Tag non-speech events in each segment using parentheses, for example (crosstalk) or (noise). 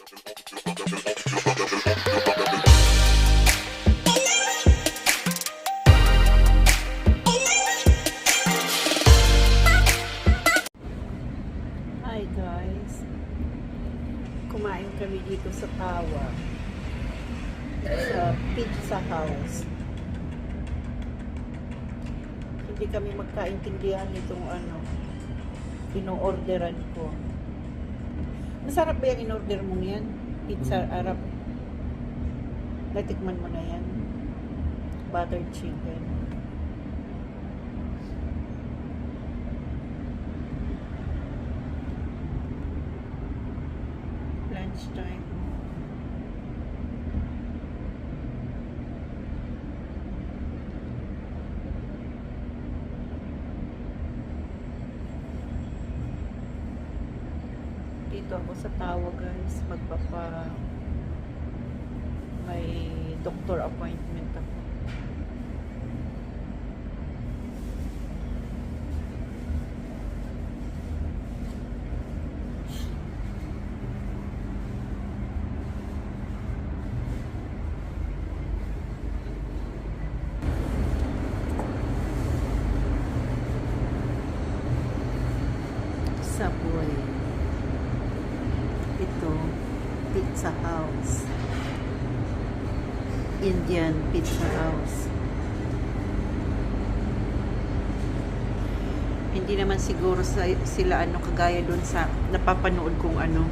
Hi guys. Kumain kami dito sa Tawa. Sa Pizza House. Hindi kami magkaintindihan nitong ano, ino-orderan ko. Masarap ba yung in-order mo yan? Pizza Arab. Natikman mo na yan? Buttered chicken. Lunchtime. Dito ako sa tawa guys. Magpapa may doctor appointment ako. Subway. Ito, Pizza House. Indian Pizza House. Hindi naman siguro sa, sila ano kagaya doon sa napapanood kong ano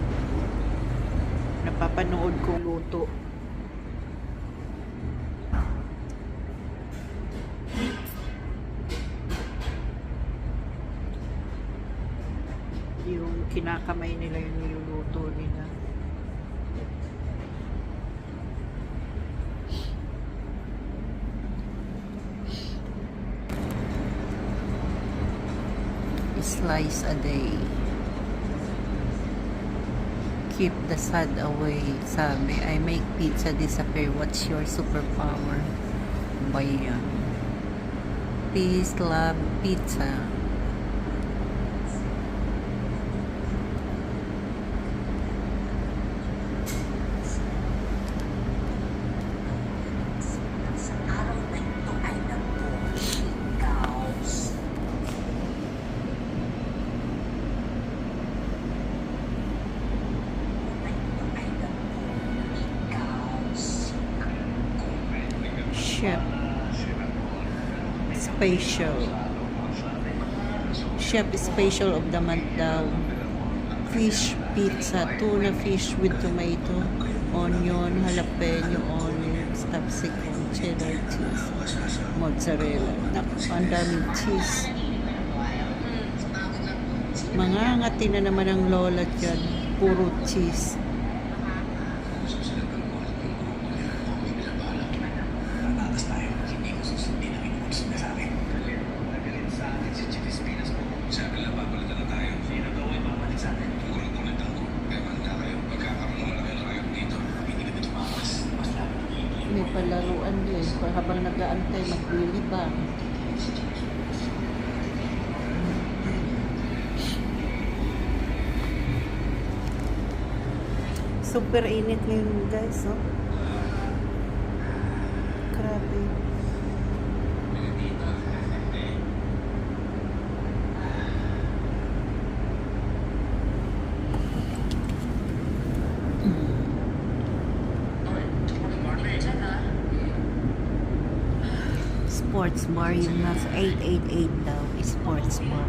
napapanood kong luto. Yung kinakamay nila yung Keep the sad away. Sabi, I make pizza disappear. What's your superpower? Ba yan? Peace, love, pizza. Sa araw na ito ay nagpuligaw. Na ito ay nagpuligaw. Chef. Special. Chef special of the month daw. Fish pizza, tuna fish with tomato, onion, jalapeno, olives, capsicum, cheddar cheese, mozzarella. Naku, ang daming cheese. Mga ngati na naman ang lola dyan. Puro cheese. May palaruan din. Habang nag-aantay, magbili ba? Super init ngayon guys, oh. Grabe. Sports bar, yung nasa 888 daw, sports bar.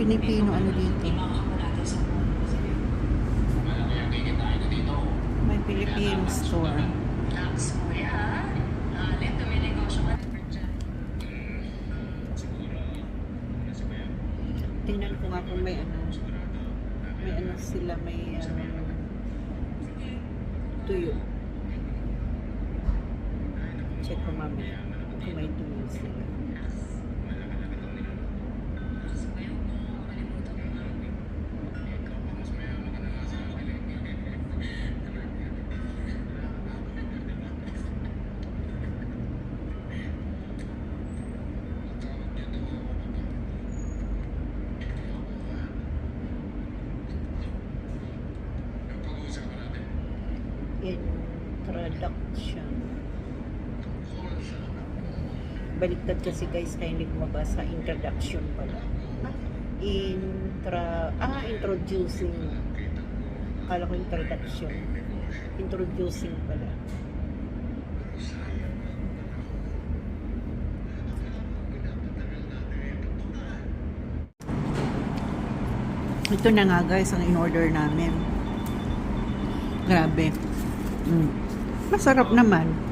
Pinipino ano dito? May Filipino store. Tingnan ko nga kung may ano. May ano sila, may um, tuyo. Check ko mamaya kung may tuyo sila. baliktad kasi guys, kindly kumabas sa introduction pala. Intra, ah, introducing. Kala ko introduction. Introducing pala. Ito na nga guys, ang in-order namin. Grabe. Mm. Masarap naman.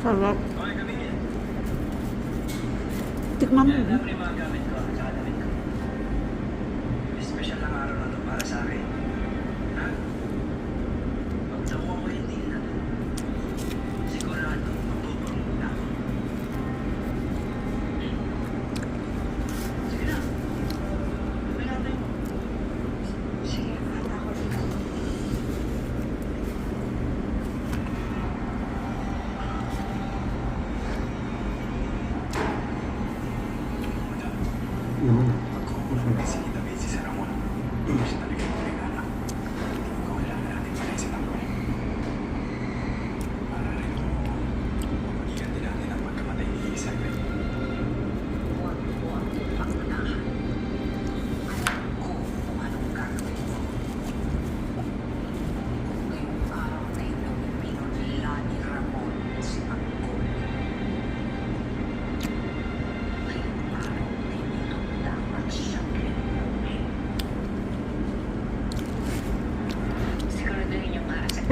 Sarap. Tikman mo.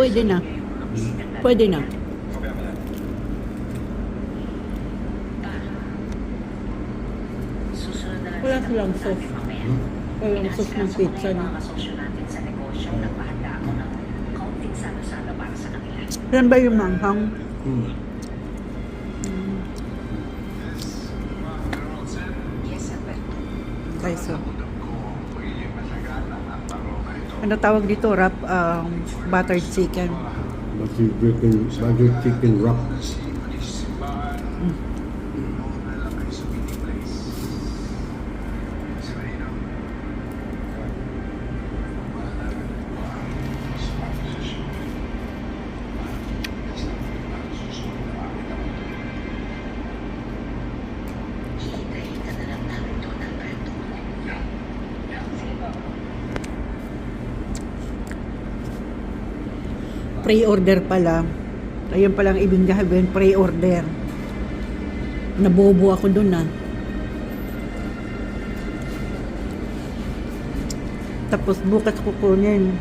pwede na. Pwede na. Wala silang sauce. Walang sauce ng pizza na. Yan ba yung manghang? Hmm. Kaiso. Mm ano tawag dito, wrap um, buttered chicken. Buttered chicken, buttered chicken wrap. pre-order pala. Ayun palang ibig sabihin, pre-order. Nabobo ako doon na. Ah. Tapos bukas kukunin.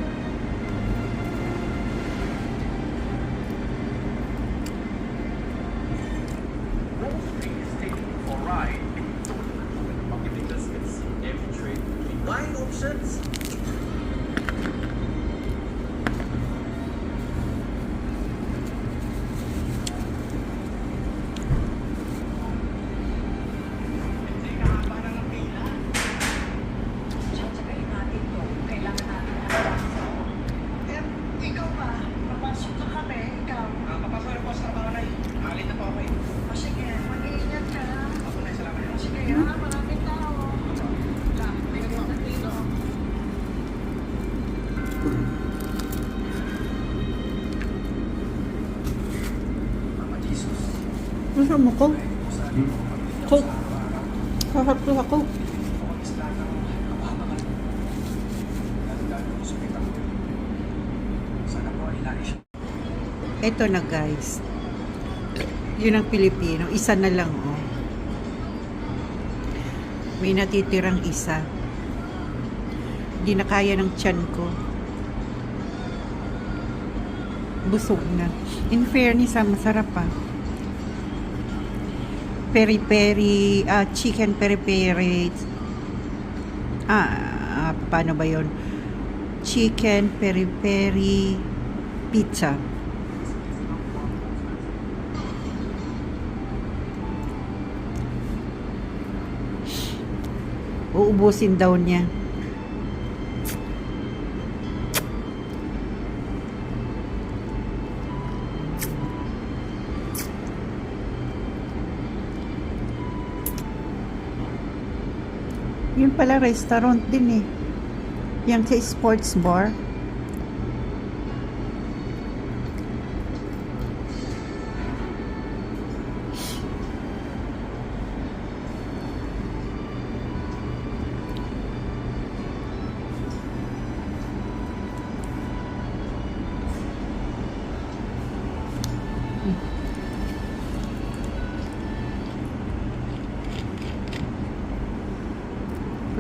Masama ko. Hmm? Ko. Sasakto ako. Ito na guys. Yun ang Pilipino. Isa na lang oh. May natitirang isa. Hindi na kaya ng tiyan ko busog na. In fairness, ah, masarap pa. Ah. Peri-peri, ah, chicken peri-peri. Ah, paano ba yon? Chicken peri-peri pizza. Uubusin daw niya. Pala restaurant din eh. Yan sa sports bar.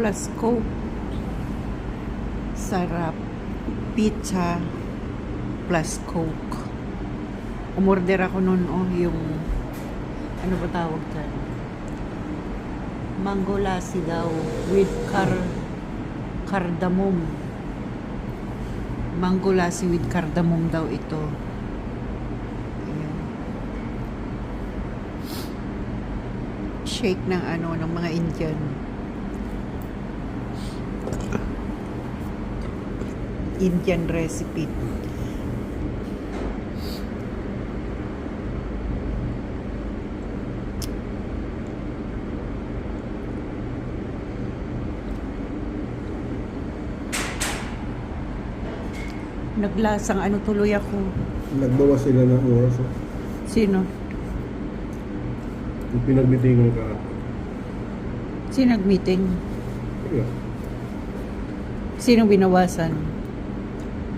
Plus coke. Sarap. Pizza plus coke. Umorder ako noon oh, yung ano ba tawag dyan? Mango lassi daw with car cardamom. Mango lassi with cardamom daw ito. Shake ng ano ng mga Indian. Indian recipe. Naglasang ano tuloy ako. Nagbawas sila ng oras. Oh. Sino? Yung pinagmitingan ka. Sino nag-meeting? Kaya, Sino binawasan?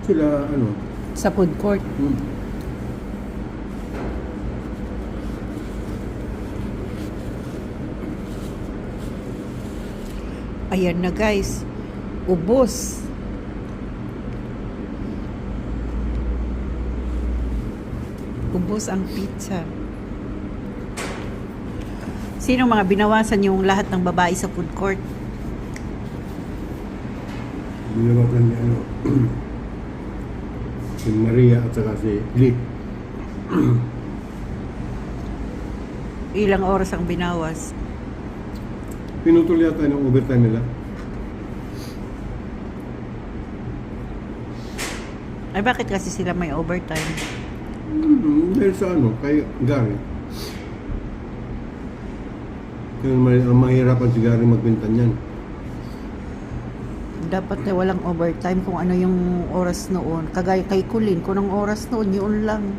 Sila ano. Sa food court. Hmm. Ayan na guys. Ubos. Ubos ang pizza. Sino mga binawasan yung lahat ng babae sa food court? Binawasan ni ano. (clears throat) si Maria at saka si Lee. Ilang oras ang binawas? Pinutol yata ng overtime nila. Ay bakit kasi sila may overtime? Hmm, dahil sa ano, kay Gary. Kaya mahirapan si Gary magbenta niyan. Dapat na walang overtime kung ano yung oras noon. Kagaya kay Kulin, kung anong oras noon, yun lang.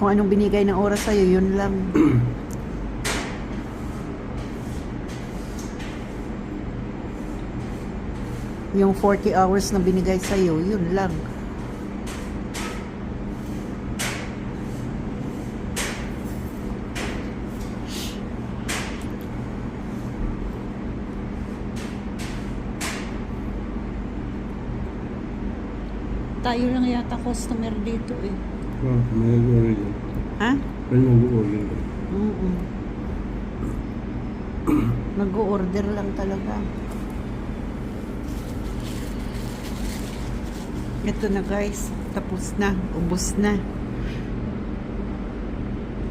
Kung anong binigay ng oras sa'yo, yun lang. (clears throat) yung 40 hours na binigay sa'yo, yun lang. Tayo lang yata customer dito eh. Ah, may nag-order yun. Ha? May nag-order yun. Oo. Nag-order lang talaga. Ito na guys, tapos na, ubos na.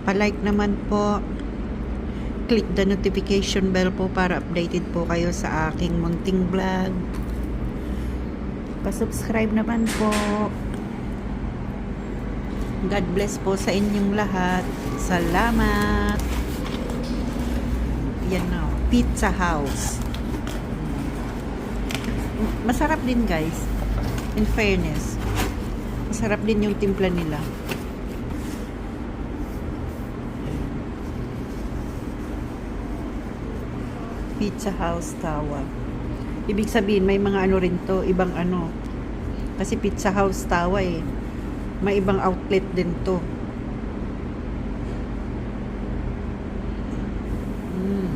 Pa-like naman po. Click the notification bell po para updated po kayo sa aking munting vlog. Pa-subscribe naman po. God bless po sa inyong lahat. Salamat. Yan na. Pizza House. Masarap din guys. In fairness. Masarap din yung timpla nila. Pizza House Tawa. Ibig sabihin, may mga ano rin to, ibang ano. Kasi Pizza House Tawa eh. May ibang outlet din to. Mm.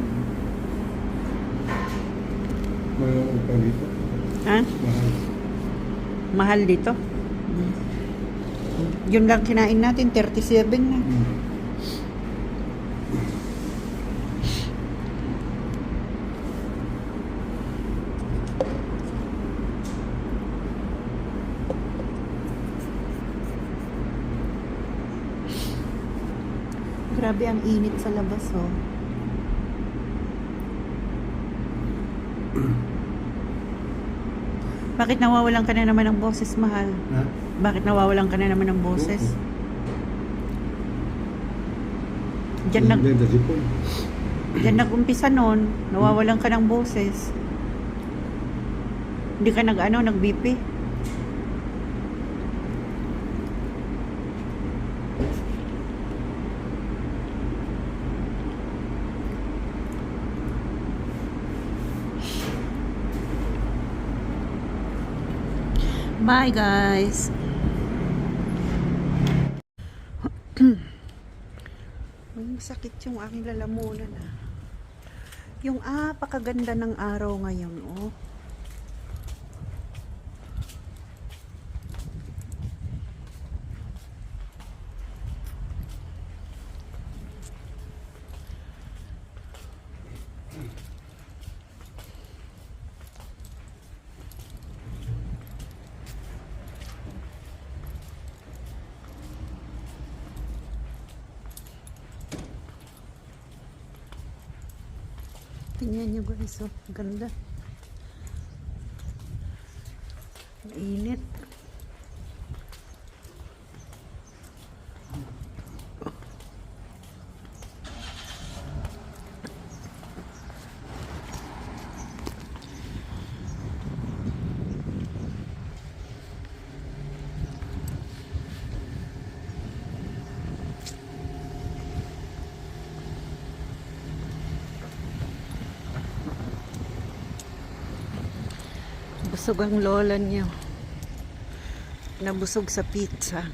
Mahal pa dito? Ha? Mahal. Mahal dito? Mm. Yun lang kinain natin, 37 na. Mm. Grabe ang init sa labas, oh. (clears throat) Bakit nawawalan ka na naman ng boses, mahal? Ha? Bakit nawawalan ka na naman ng boses? Diyan, nag, diyan nag-umpisa nun, nawawalan ka ng boses. Hindi ka nag, ano, nag-BP? Bye guys. (clears throat) Masakit yung aking lalamunan ah. Yung apakaganda ng araw ngayon, oh. Tingnan nyo guys, oh. Ganda. Ang. Busog ang lola niyo. Nabusog sa pizza.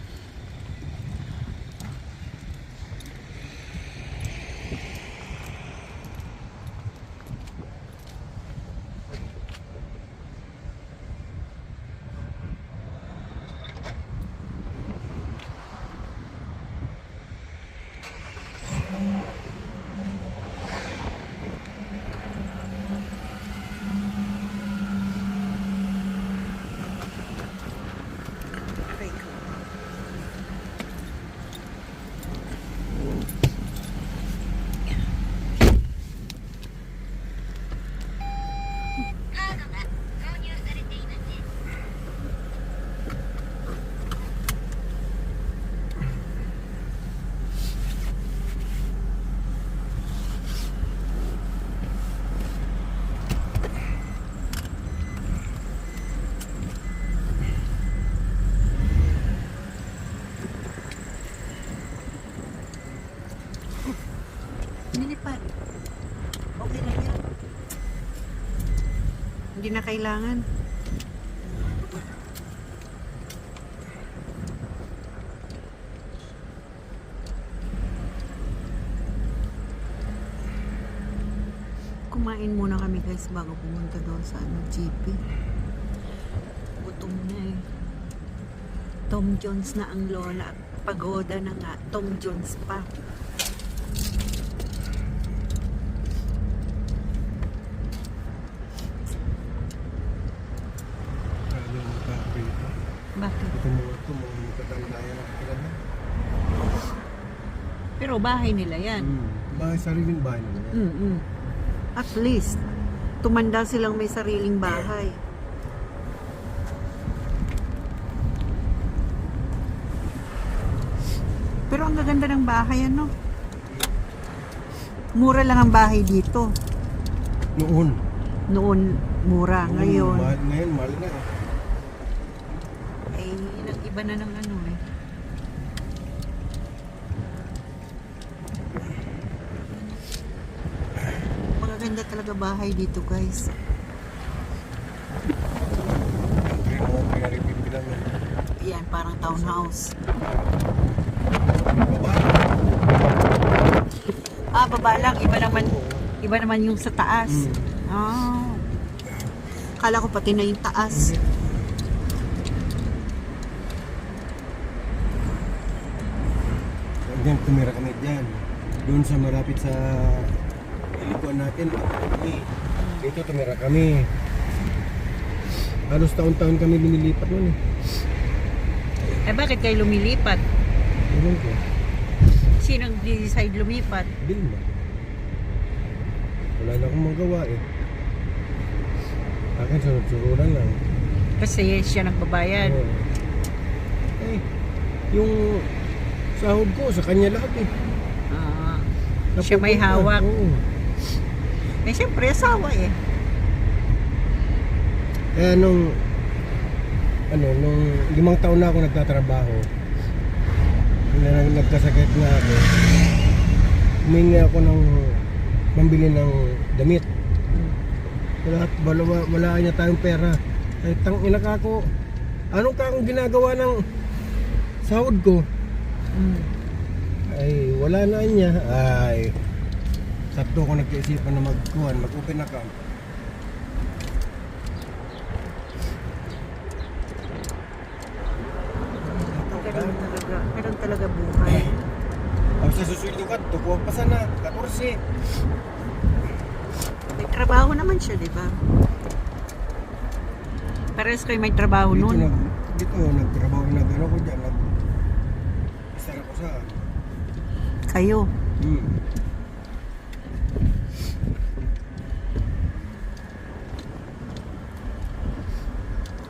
Aray ko. Nilipad. Okay na yan. Hindi na kailangan. Kumain muna kami guys bago pumunta doon sa ano, GP. Gutom na eh. Tom Jones na ang lola. Pagoda na nga. Tom Jones pa. Ano yung kape ito? Bakit? Ito mga ito, mga matatanda yan ang kilala. Pero bahay nila yan. Hmm. Bahay, sariling bahay naman yan. Mm-mm. At least, tumanda silang may sariling bahay. Pero ang gaganda ng bahay, ano? Mura lang ang bahay dito. Noon. Noon, mura. Noon, Ngayon, ngayon, mahal na eh. Nag-iba na ng ano eh. Magaganda talaga bahay dito, guys. Yan. Parang townhouse. Ah, baba lang. Iba naman, iba naman yung sa taas. Mm. Ah. Akala ko pati na yung taas. Diyan, tumira kami dyan. Doon sa malapit sa likuan natin, kami. Dito tumira kami. Halos taon-taon kami lumilipat nun eh. Eh bakit kayo lumilipat? Ewan ko. Sino decide lumipat? Bilma. Wala na akong magawa eh. Akin sunod-sururan lang. Kasi siya nagbabayad. Oo. Eh, yung sahod ko sa kanya lahat eh. Ah. siya may Napupunta. hawak. Oo. Eh siyempre asawa eh. Eh nung ano, nung limang taon na ako nagtatrabaho, na nag- nagkasakit nga ako, humingi ako ng mambili ng damit. Wala, wala, wala niya tayong pera. Ay, tang ina ka ako. Anong ka akong ginagawa ng sahod ko? Mm. Ay, wala na niya. Ay, sakto ko nagkaisipan na magkuhan, mag-open account. Ganun talaga. Ganun talaga buhay. (clears throat) Ang sa susunod ka, tukuha pa sana, 14. May trabaho naman siya, di ba? Pares kayo may trabaho Dito, nun. nag, dito nagtrabaho na gano'n ko dyan. Nag, isa ko sa... Kayo. Hmm.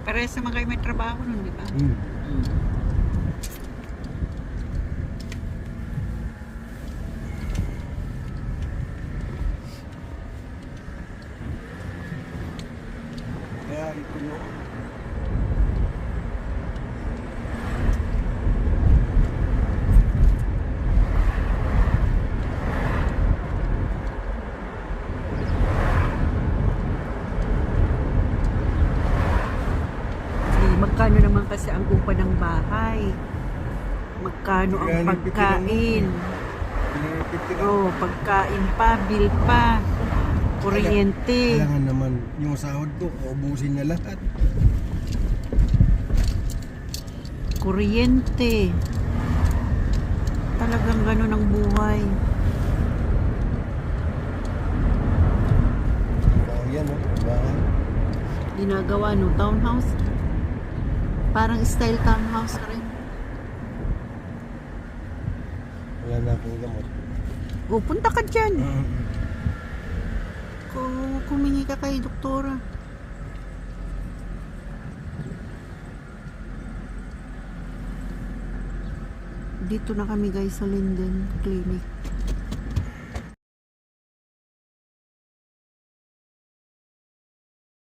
Pares naman kayo may trabaho nun, di ba? Hmm. Kaya ito yung... Eh, magkano naman kasi ang upa ng bahay? Magkano ang 350 lang pagkain? Oh, pagkain pa, bill pa, kuryente. Kailangan naman yung sahod ko, ubusin niya lahat. Kuryente. Talagang ganun ang buhay. Yan o. Diba? Ginagawa no townhouse. Parang style townhouse ka rin. Wala na akong gamot. O, punta ka dyan. Mm. Kung kumingi ka kay doktora. Dito na kami guys sa Linden Clinic.